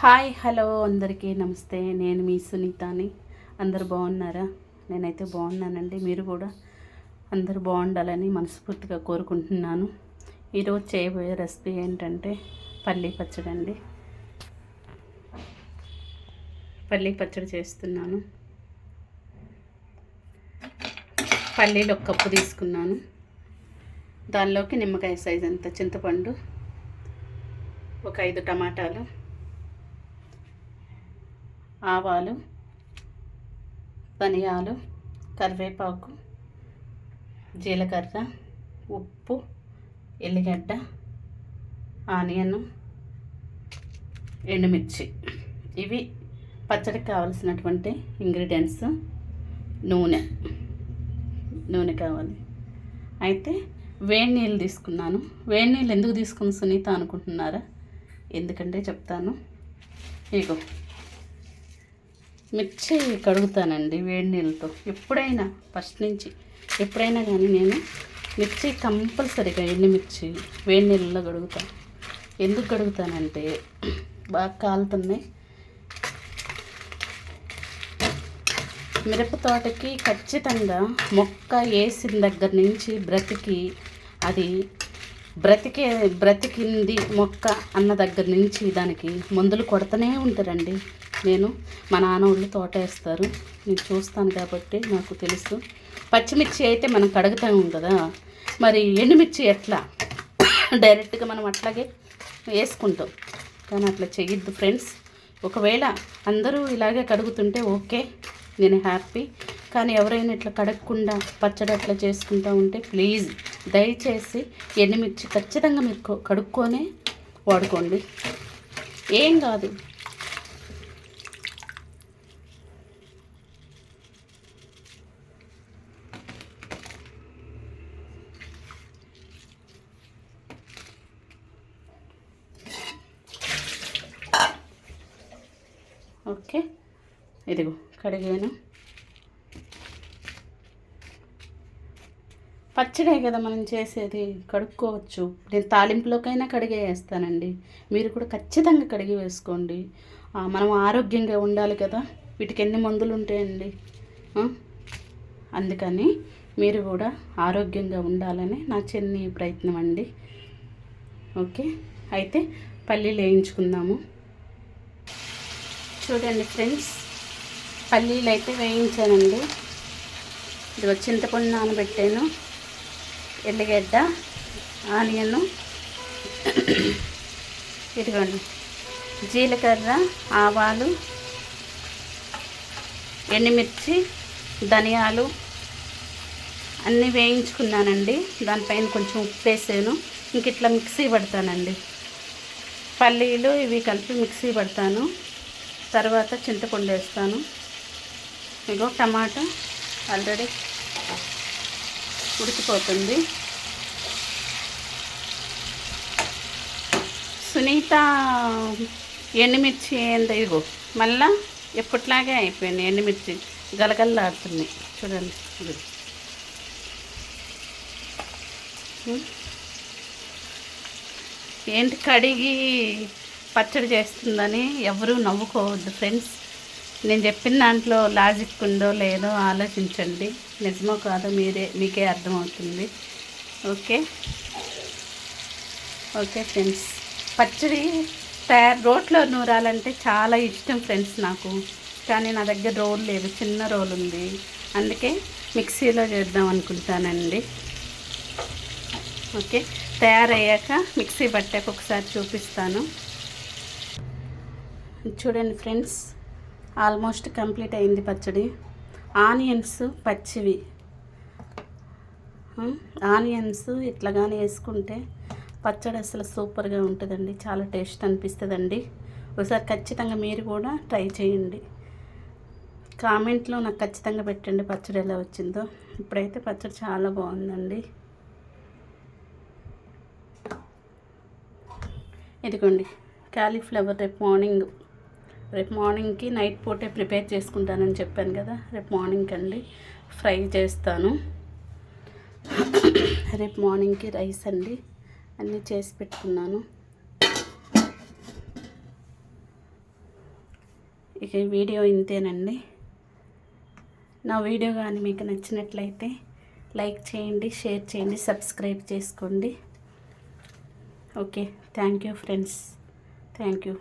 Hi hello అందరికీ నమస్తే. నేను మీ సునీతాని. అందరు బాగున్నారా? నేనైతే బాగున్నానండి. మీరు కూడా అందరూ బాగుండాలని మనస్ఫూర్తిగా కోరుకుంటున్నాను. ఈరోజు చేయబోయే రెసిపీ ఏంటంటే పల్లీ పచ్చడి అండి. పల్లీ పచ్చడి చేస్తున్నాను. పల్లీలు ఒక కప్పు తీసుకున్నాను. దానిలోకి నిమ్మకాయ సైజ్ అంత చింతపండు ఒక ఐదు టమాటాలు. ఆవాలు ధనియాలు కరివేపాకు జీలకర్ర ఉప్పు ఎల్లిగడ్డ ఆనియన్ ఎండుమిర్చి. ఇవి పచ్చడికి కావలసినటువంటి ఇంగ్రీడియంట్స్ నూనె నూనె కావాలి. అయితే వేడి నీళ్ళు తీసుకున్నాను. వేడి నీళ్ళు ఎందుకు తీసుకుని సునీత అనుకుంటున్నారా? ఎందుకంటే చెప్తాను. ఇగో. మిర్చి కడుగుతానండి వేడి నీళ్ళతో. ఎప్పుడైనా ఫస్ట్ నుంచి. ఎప్పుడైనా కానీ నేను మిర్చి కంపల్సరీగా ఎండుమిర్చి వేడి నీళ్ళలో కడుగుతాను ఎందుకు కడుగుతానంటే బాగా కాలుతున్నాయి. మిరప తోటకి ఖచ్చితంగా మొక్క వేసిన దగ్గర నుంచి బ్రతికి అది బ్రతికే బ్రతికింది మొక్క అన్న దగ్గర నుంచి దానికి మందులు కొడుతూనే ఉంటారండి. నేను మా నాన్న వాళ్ళు తోట వేస్తారు. నేను చూస్తాను కాబట్టి నాకు తెలుసు. పచ్చిమిర్చి అయితే మనం కడుగుతాము కదా మరి ఎండుమిర్చి ఎట్లా? డైరెక్ట్గా మనం అట్లాగే వేసుకుంటాం. కానీ అట్లా చేయొద్దు ఫ్రెండ్స్. ఒకవేళ అందరూ ఇలాగే కడుగుతుంటే ఓకే నేను హ్యాపీ. కానీ ఎవరైనా ఇట్లా కడగకుండా పచ్చడి అట్లా చేసుకుంటా ఉంటే ప్లీజ్ దయచేసి ఎండుమిర్చి ఖచ్చితంగా మీరు కడుక్కొనే వాడుకోండి. ఏం కాదు. ఓకే. ఇదిగో కడిగాను. పచ్చడే కదా మనం చేసేది కడుక్కోవచ్చు. నేను తాలింపులోకైనా కడిగే వేస్తానండి. మీరు కూడా ఖచ్చితంగా కడిగి వేసుకోండి. మనం ఆరోగ్యంగా ఉండాలి కదా. వీటికి ఎన్ని మందులు ఉంటాయండి? అందుకని మీరు కూడా ఆరోగ్యంగా ఉండాలని నా చిన్ని ప్రయత్నం అండి. ఓకే. అయితే పల్లీలు వేయించుకుందాము. చూడండి ఫ్రెండ్స్ పల్లీలు అయితే వేయించానండి. ఇది చింతపండు నానబెట్టాను ఎల్లిగడ్డ ఆనియను ఇదిగోండి జీలకర్ర ఆవాలు ఎండుమిర్చి ధనియాలు అన్నీ వేయించుకున్నానండి. దానిపైన కొంచెం ఉప్పు వేసాను. ఇంక ఇట్లా మిక్సీ పడతానండి. పల్లీలు ఇవి కలిపి మిక్సీ పడతాను. తర్వాత చింతపండు వేస్తాను. ఇగో టమాటా ఆల్రెడీ ఉడికిపోతుంది. సునీత ఎండుమిర్చి ఏందో ఇగో మళ్ళా ఎప్పట్లాగే అయిపోయింది ఎండుమిర్చి. గలగల్లాడుతున్నాయి చూడండి. ఏంటి కడిగి పచ్చడి చేస్తుందని ఎవరూ నవ్వుకోవద్దు ఫ్రెండ్స్. నేను చెప్పిన దాంట్లో లాజిక్ ఉందో లేదో ఆలోచించండి. నిజమో కాదో మీరే మీకే అర్థమవుతుంది. ఓకే? Okay friends. పచ్చడి తయారు రోట్లో నూరాలంటే చాలా ఇష్టం ఫ్రెండ్స్ నాకు. కానీ నా దగ్గర రోల్ లేదు చిన్న రోల్ ఉంది. అందుకే మిక్సీలో చేద్దాం అనుకుంటానండి. ఓకే? తయారయ్యాక మిక్సీ పట్టాక ఒకసారి చూపిస్తాను. చూడండి ఫ్రెండ్స్ ఆల్మోస్ట్ కంప్లీట్ అయింది పచ్చడి. ఆనియన్స్ పచ్చివి. ఆనియన్స్ ఇట్లాగానే వేసుకుంటే పచ్చడి అసలు సూపర్గా ఉంటుందండి. చాలా టేస్ట్ అనిపిస్తుందండి. ఒకసారి ఖచ్చితంగా మీరు కూడా ట్రై చేయండి. కామెంట్లో నాకు ఖచ్చితంగా పెట్టండి పచ్చడి ఎలా వచ్చిందో. ఇప్పుడైతే పచ్చడి చాలా బాగుందండి. ఇదిగోండి క్యాలీఫ్లవర్ రేపు మార్నింగ్ రేపు మార్నింగ్కి నైట్ పూటే ప్రిపేర్ చేసుకుంటానని చెప్పాను కదా రేపు మార్నింగ్కి అండి ఫ్రై చేస్తాను. రేపు మార్నింగ్కి రైస్ అండి అన్నీ చేసి పెట్టుకున్నాను. ఇక ఈ వీడియో ఇంతేనండి. నా వీడియో కానీ మీకు నచ్చినట్లయితే లైక్ చేయండి షేర్ చేయండి సబ్స్క్రైబ్ చేసుకోండి. Okay thank you friends. Thank you.